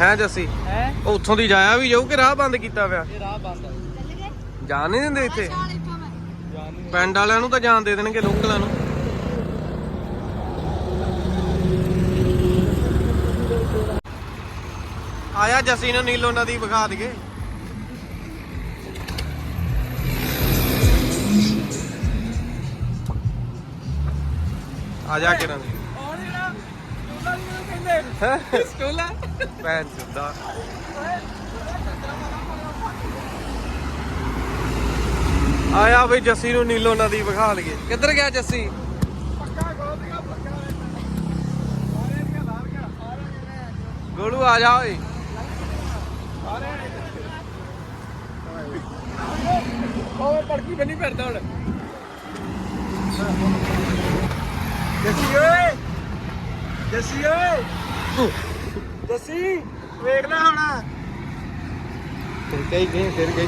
ਹੈ ਜੱਸੀ? ਹੈ? ਉੱਥੋਂ ਦੀ ਜਾਇਆ ਵੀ ਜਾਊ ਕਿ ਰਾਹ ਬੰਦ ਕੀਤਾ ਪਿਆ? ਇਹ ਰਾਹ ਬੰਦ ਆ। ਜਾਣ ਨਹੀਂ ਦਿੰਦੇ ਇੱਥੇ? ਪਿੰਡ ਵਾਲਿਆਂ ਨੂੰ ਤਾਂ ਜਾਣ ਦੇ ਦੇਣਗੇ ਲੋਕਲਾਂ ਨੂੰ। ਆਇਆ ਜੱਸੀ ਨੂੰ ਨੀਲੋ ਨਦੀ ਵਿਖਾ ਦਈਏ। ਆ ਜਾ ਕੇ ਰਾਂ ਭੈਣ ਚੁੱਦਾ ਆਇਆ ਬਈ ਜੱਸੀ ਨੂੰ ਨੀਲੋ ਨਦੀ ਵਿਖਾ ਲਈਏ। ਕਿੱਧਰ ਗਿਆ ਜੱਸੀ? ਪੱਕਾ ਖੋਲ ਦਿਆ ਪੱਕਾ ਸਾਰੇ ਦੀਆਂ ਲਾ ਗਿਆ ਸਾਰੇ ਗੋਲੂ ਆ ਜਾ ਓਏ। ਉਹ ਪੜਕੀ ਬਣੀ ਫਿਰਦਾ ਹੁਣ। ਜੱਸੀ ਓਏ। ਜੱਸੀ ਓਏ। ਜੱਸੀ ਵੇਖ ਲੈ ਹੁਣ। ਫਿਰ ਕਈ ਗਏ ਫਿਰ ਗਈ।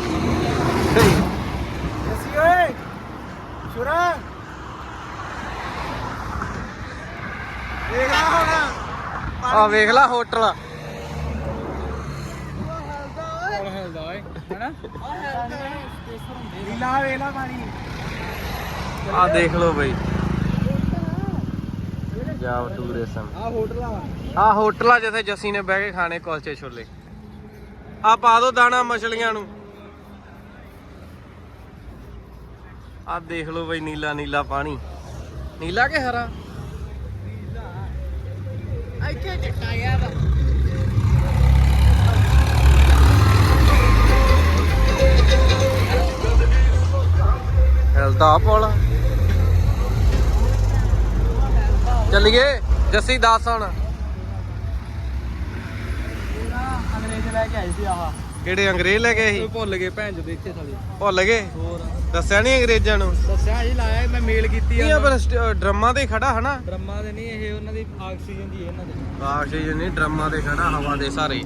ਜੱਸੀ ਓਏ ਸ਼ੁਰਾ। ਵੇਖ ਲੈ ਹੁਣ। ਆ ਵੇਖ ਲੈ ਹੋਟਲ। ਹੁਣ ਹਿਲਦਾ ਓਏ ਹੈਨਾ? ਲੀਲਾ ਵੇਖ ਲੈ ਪਾਣੀ। ਆ ਦੇਖ ਲਓ ਬਈ। ਜਾਵ ਟੂਰਿਜ਼ਮ ਆ ਹੋਟਲ। ਆ ਆ ਹੋਟਲ ਆ ਜਿੱਥੇ ਜੱਸੀ ਨੇ ਬਹਿ ਕੇ ਖਾਣੇ ਕੁਲਚੇ ਛੋਲੇ। ਆ ਪਾ ਦੋ ਦਾਣਾ ਮਛਲੀਆਂ ਨੂੰ। ਆ ਦੇਖ ਲਓ ਬਈ ਨੀਲਾ ਨੀਲਾ ਪਾਣੀ। ਨੀਲਾ ਕਿ ਹਰਾ? ਇੱਥੇ ਜੱਟਾ ਯਾਰ ਹਿਲਦਾ ਪੁਲ ਚੱਲੀਏ ਜੱਸੀ ਦੱਸ ਹੁਣ। ਅੰਗਰੇਜ਼ ਲੈ ਕੇ ਆਈ ਸੀ ਆਹ। ਕਿਹੜੇ ਅੰਗਰੇਜ਼ ਲੈ ਗਏ ਸੀ? ਭੁੱਲ ਗਏ ਭੈਣ ਜਦੋਂ ਇੱਥੇ ਥਾਲੀ ਭੁੱਲ ਗਏ? ਹੋਰ। ਦੱਸਿਆ ਨਹੀਂ ਅੰਗਰੇਜ਼ਾਂ ਨੂੰ? ਦੱਸਿਆ ਜੀ ਲਾਇਆ ਮੈਂ ਮੇਲ ਕੀਤੀ ਆ। ਪਰ ਡਰਮਾਂ ਤੇ ਖੜਾ ਹਨਾ? ਡਰਮਾਂ ਦੇ ਨਹੀਂ ਇਹ ਉਹਨਾਂ ਦੀ ਆਕਸੀਜਨ ਦੀ ਇਹਨਾਂ ਦੇ। ਆਕਸੀਜਨ ਨਹੀਂ ਡਰਮਾਂ ਤੇ ਖੜਾ ਹਵਾ ਦੇ ਸਾਰੇ।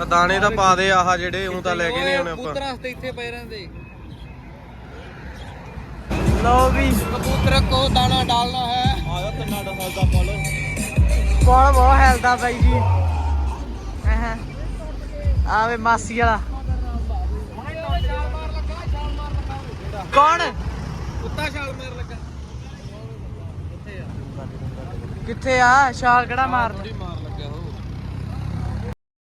ਆ ਦਾਣੇ ਤਾਂ ਪਾ ਦੇ ਆਹ ਜਿਹੜੇ ਉਹ ਤਾਂ ਲੈ ਕੇ ਨਹੀਂ ਆਉਣੇ ਆਪਾਂ। ਕਬੂਤਰ ਵਾਸਤੇ ਇੱਥੇ ਪਏ ਰਹਿੰਦੇ। ਲਓ ਵੀ। ਕਬੂਤਰ ਕੋ ਦਾਣਾ ਡਾਲਣਾ ਹੈ। ਪੁੱਲ ਬਹੁਤ ਹੈਲਦਾ ਬਾਈ ਜੀ। ਆਵੇ ਮਾਸੀ ਵਾਲਾ। ਕੌਣ? ਕੁੱਤਾ ਛਾਲ ਮਾਰ ਲੱਗਾ। ਕਿੱਥੇ ਆ? ਛਾਲ ਕਿਹੜਾ ਮਾਰਦਾ